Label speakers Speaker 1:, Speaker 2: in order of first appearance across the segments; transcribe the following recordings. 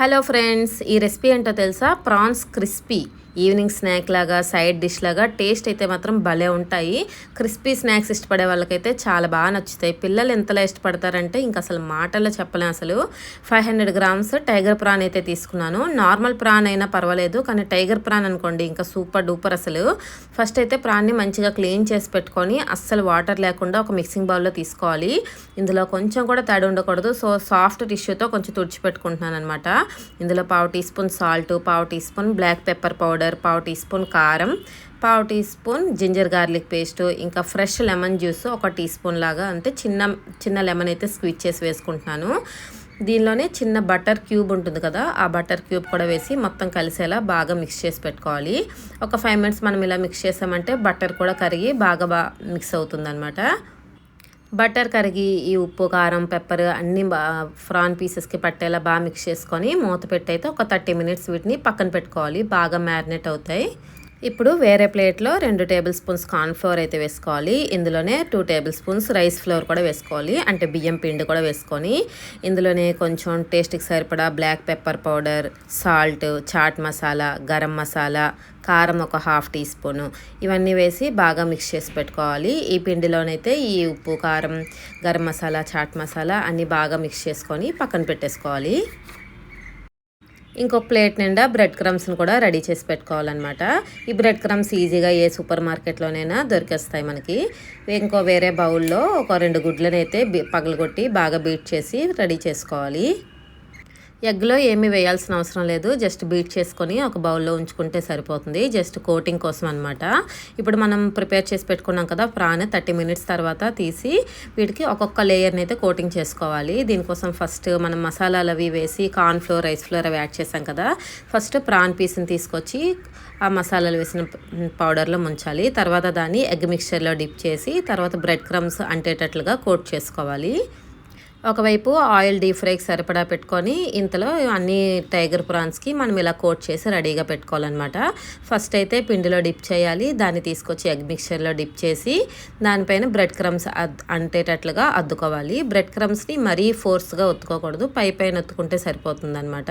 Speaker 1: Hello friends ఈ recipe ఏంటో తెలుసా? Prawns crispy. ఈవినింగ్ స్నాక్ లాగా సైడ్ డిష్ లాగా టేస్ట్ అయితే మాత్రం భలే ఉంటాయి. క్రిస్పీ స్నాక్స్ ఇష్టపడే వాళ్ళకైతే చాలా బాగా నచ్చుతాయి. పిల్లలు ఎంతలా ఇష్టపడతారంటే ఇంక అసలు మాటల్లో చెప్పలేం అసలు. Five hundred grams tiger prawn అయితే తీసుకున్నాను. నార్మల్ ప్రాన్ అయినా పర్వాలేదు కానీ టైగర్ ప్రాన్ అనుకోండి ఇంకా సూపర్ డూపర్ అసలు. ఫస్ట్ అయితే ప్రాన్ని మంచిగా క్లీన్ చేసి పెట్టుకొని అస్సలు వాటర్ లేకుండా ఒక మిక్సింగ్ బౌల్లో తీసుకోవాలి. ఇందులో కొంచెం కూడా తడి ఉండకూడదు. సో సాఫ్ట్ టిష్యూతో కొంచెం తుడిచిపెట్టుకుంటున్నాను అనమాట ఇందులో పావు టీ స్పూన్ సాల్ట్ పావు teaspoon black pepper powder పావు టీ స్పూన్ కారం పావు teaspoon ginger garlic paste ఇంకా ఫ్రెష్ లెమన్ జ్యూస్ ఒక టీ స్పూన్ లాగా అంటే చిన్న చిన్న లెమన్ అయితే స్క్వీజ్ చేసి వేసుకుంటున్నాను. దీనిలోనే చిన్న బటర్ క్యూబ్ ఉంటుంది కదా ఆ బటర్ క్యూబ్ కూడా వేసి మొత్తం కలిసేలా బాగా మిక్స్ చేసి పెట్టుకోవాలి. ఒక ఫైవ్ మినిట్స్ మనం ఇలా మిక్స్ చేసామంటే బటర్ కూడా కరిగి బాగా బా మిక్స్ అవుతుంది బటర్ కరిగి ఈ ఉప్పు కారం పెప్పర్ అన్నీ ఫ్రాన్ పీసెస్కి పట్టేలా బాగా మిక్స్ చేసుకొని మూత పెట్టి అయితే ఒక థర్టీ మినిట్స్ వీటిని పక్కన పెట్టుకోవాలి. బాగా మ్యారినేట్ అవుతాయి. ఇప్పుడు వేరే ప్లేట్లో రెండు టేబుల్ స్పూన్స్ కార్న్ ఫ్లోర్ అయితే వేసుకోవాలి. ఇందులోనే two tablespoons rice flour కూడా వేసుకోవాలి. అంటే బియ్యం పిండి కూడా వేసుకొని ఇందులోనే కొంచెం టేస్ట్కి సరిపడా black pepper powder salt chaat masala garam masala కారం ఒక హాఫ్ టీ స్పూను ఇవన్నీ వేసి బాగా మిక్స్ చేసి పెట్టుకోవాలి. ఈ పిండిలోనైతే ఈ ఉప్పు కారం గరం మసాలా చాట్ మసాలా అన్నీ బాగా మిక్స్ చేసుకొని పక్కన పెట్టేసుకోవాలి. ఇంకొక ప్లేట్ నిండా బ్రెడ్ క్రమ్స్ని కూడా రెడీ చేసి పెట్టుకోవాలన్నమాట. ఈ బ్రెడ్ క్రమ్స్ ఈజీగా ఏ సూపర్ మార్కెట్లోనైనా దొరికేస్తాయి మనకి. ఇంకో వేరే బౌల్లో ఒక రెండు గుడ్లనైతే అయితే పగలగొట్టి బాగా బీట్ చేసి రెడీ చేసుకోవాలి. ఎగ్లో ఏమీ వేయాల్సిన అవసరం లేదు. జస్ట్ బీట్ చేసుకొని ఒక బౌల్లో ఉంచుకుంటే సరిపోతుంది. జస్ట్ కోటింగ్ కోసం అనమాట ఇప్పుడు మనం ప్రిపేర్ చేసి పెట్టుకున్నాం కదా ప్రాన్ థర్టీ మినిట్స్ తర్వాత తీసి వీటికి ఒక్కొక్క లేయర్ని అయితే కోటింగ్ చేసుకోవాలి. దీనికోసం ఫస్ట్ మనం మసాలాలు అవి వేసి కార్న్ ఫ్లోర్ రైస్ ఫ్లోర్ అవి యాడ్ చేసాం కదా ఫస్ట్ ప్రాన్ పీస్ని తీసుకొచ్చి ఆ మసాలాలు వేసిన పౌడర్లో ముంచాలి. తర్వాత దాన్ని ఎగ్ మిక్చర్లో డిప్ చేసి తర్వాత బ్రెడ్ క్రమ్స్ అంటేటట్లుగా కోట్ చేసుకోవాలి. ఒకవైపు ఆయిల్ డీప్ ఫ్రైకి సరిపడా పెట్టుకొని ఇంతలో అన్ని టైగర్ ప్రాన్స్కి మనం ఇలా కోట్ చేసి రెడీగా పెట్టుకోవాలన్నమాట. ఫస్ట్ అయితే పిండిలో డిప్ చేయాలి దాన్ని తీసుకొచ్చి ఎగ్ మిక్చర్లో డిప్ చేసి దానిపైన బ్రెడ్ క్రమ్స్ అంటేటట్లుగా అద్దుకోవాలి. బ్రెడ్ క్రమ్స్ని మరీ ఫోర్స్గా ఒత్తుకోకూడదు పై పైన ఒత్తుకుంటే సరిపోతుందన్నమాట.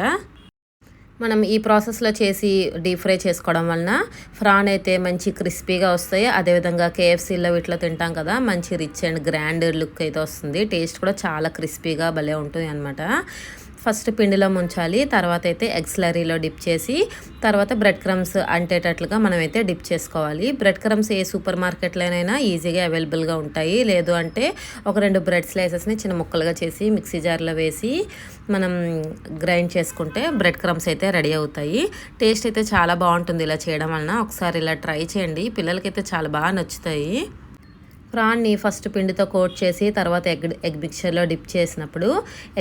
Speaker 1: మనం ఈ ప్రాసెస్లో చేసి డీప్ ఫ్రై చేసుకోవడం వలన ఫ్రాన్ అయితే మంచి క్రిస్పీగా వస్తాయి. అదేవిధంగా కేఎఫ్సీలో వీటిలో తింటాం కదా మంచి రిచ్ అండ్ గ్రాండ్ లుక్ అయితే వస్తుంది. టేస్ట్ కూడా చాలా క్రిస్పీగా భలే ఉంటుంది అనమాట ఫస్ట్ పిండిలో ముంచాలి తర్వాత అయితే ఎగ్స్లరీలో డిప్ చేసి తర్వాత బ్రెడ్ క్రమ్స్ అంటేటట్లుగా మనం అయితే డిప్ చేసుకోవాలి. బ్రెడ్ క్రమ్స్ ఏ సూపర్ మార్కెట్లోనైనా ఈజీగా అవైలబుల్గా ఉంటాయి. లేదు అంటే ఒక రెండు బ్రెడ్ స్లైసెస్ని చిన్న ముక్కలుగా చేసి మిక్సీ జార్లో వేసి మనం గ్రైండ్ చేసుకుంటే బ్రెడ్ క్రమ్స్ అయితే రెడీ అవుతాయి. టేస్ట్ అయితే చాలా బాగుంటుంది ఇలా చేయడం వలన. ఒకసారి ఇలా ట్రై చేయండి. పిల్లలకైతే చాలా బాగా నచ్చుతాయి. ప్రాన్ని ఫస్ట్ పిండితో కోట్ చేసి తర్వాత ఎగ్ ఎగ్ మిక్చర్లో డిప్ చేసినప్పుడు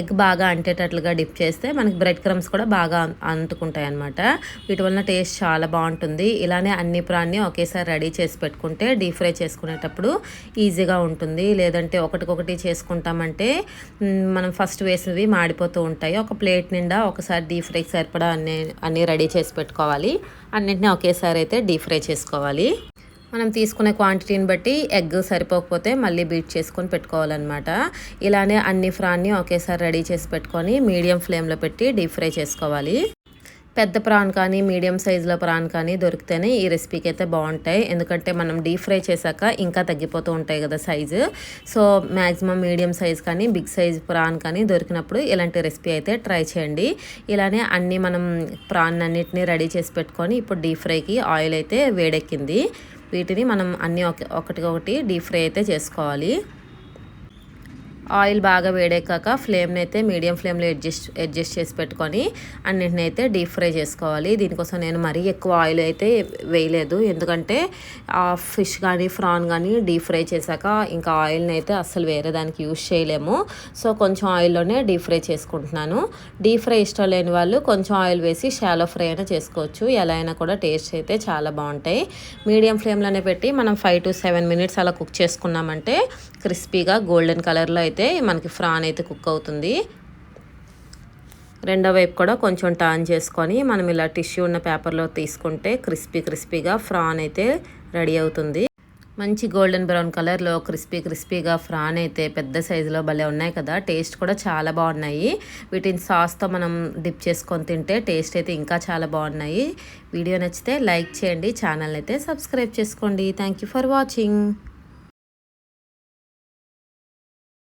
Speaker 1: ఎగ్ బాగా అంటేటట్లుగా డిప్ చేస్తే మనకి బ్రెడ్ క్రమ్స్ కూడా బాగా అంటుకుంటాయి అనమాట వీటి వలన టేస్ట్ చాలా బాగుంటుంది. ఇలానే అన్ని ప్రాన్ని ఒకేసారి రెడీ చేసి పెట్టుకుంటే డీప్ ఫ్రై చేసుకునేటప్పుడు ఈజీగా ఉంటుంది. లేదంటే ఒకటికొకటి చేసుకుంటామంటే మనం ఫస్ట్ వేసినవి మాడిపోతూ ఉంటాయి. ఒక ప్లేట్ నిండా ఒకసారి డీప్ ఫ్రైకి సరిపడా అన్ని అన్నీ రెడీ చేసి పెట్టుకోవాలి. అన్నింటినీ ఒకేసారి అయితే డీప్ ఫ్రై చేసుకోవాలి. మనం తీసుకునే క్వాంటిటీని బట్టి ఎగ్ సరిపోకపోతే మళ్ళీ బీట్ చేసుకొని పెట్టుకోవాలన్నమాట. ఇలానే అన్ని ఫ్రాన్ని ఒకేసారి రెడీ చేసి పెట్టుకొని మీడియం ఫ్లేమ్లో పెట్టి డీప్ ఫ్రై చేసుకోవాలి. పెద్ద ప్రాన్ కానీ మీడియం సైజులో ప్రాన్ కానీ దొరికితేనే ఈ రెసిపీకి అయితే బాగుంటాయి. ఎందుకంటే మనం డీప్ ఫ్రై చేశాక ఇంకా తగ్గిపోతూ ఉంటాయి కదా size so maximum medium size కానీ బిగ్ సైజ్ ప్రాన్ కానీ దొరికినప్పుడు ఇలాంటి రెసిపీ అయితే ట్రై చేయండి. ఇలానే అన్నీ మనం ప్రాన్ అన్నిటిని రెడీ చేసి పెట్టుకొని ఇప్పుడు డీప్ ఫ్రైకి ఆయిల్ అయితే వేడెక్కింది. వీటిని మనం అన్నీ ఒకటికొకటి డీప్ ఫ్రై అయితే చేసుకోవాలి. ఆయిల్ బాగా వేడెక్కాక ఫ్లేమ్ని అయితే మీడియం ఫ్లేమ్లో అడ్జస్ట్ అడ్జస్ట్ చేసి పెట్టుకొని అన్నింటిని అయితే డీప్ ఫ్రై చేసుకోవాలి. దీనికోసం నేను మరీ ఎక్కువ ఆయిల్ అయితే వేయలేదు. ఎందుకంటే ఆ ఫిష్ కానీ ఫ్రాన్ కానీ డీప్ ఫ్రై చేశాక ఇంకా ఆయిల్ని అయితే అస్సలు వేరే దానికి యూజ్ చేయలేము. సో కొంచెం ఆయిల్లోనే డీప్ ఫ్రై చేసుకుంటున్నాను. డీప్ ఫ్రై ఇష్టం లేని వాళ్ళు కొంచెం ఆయిల్ వేసి షాలో ఫ్రై అయినా చేసుకోవచ్చు. ఎలా అయినా కూడా టేస్ట్ అయితే చాలా బాగుంటాయి. మీడియం ఫ్లేమ్లోనే పెట్టి మనం ఫైవ్ టు సెవెన్ మినిట్స్ అలా కుక్ చేసుకున్నామంటే క్రిస్పీగా గోల్డెన్ కలర్లో అయితే అయితే మనకి ఫ్రాన్ అయితే కుక్ అవుతుంది. రెండో వైపు కూడా కొంచెం టర్న్ చేసుకొని మనం ఇలా టిష్యూ ఉన్న పేపర్లో తీసుకుంటే క్రిస్పీ క్రిస్పీగా ఫ్రాన్ అయితే రెడీ అవుతుంది. మంచి గోల్డెన్ బ్రౌన్ కలర్లో క్రిస్పీ క్రిస్పీగా ఫ్రాన్ అయితే పెద్ద సైజులో భలే ఉన్నాయి కదా. టేస్ట్ కూడా చాలా బాగున్నాయి. వీటిని సాస్తో మనం డిప్ చేసుకొని తింటే టేస్ట్ అయితే ఇంకా చాలా బాగున్నాయి. వీడియో నచ్చితే లైక్ చేయండి ఛానల్ అయితే సబ్స్క్రైబ్ చేసుకోండి. Thank you for watching.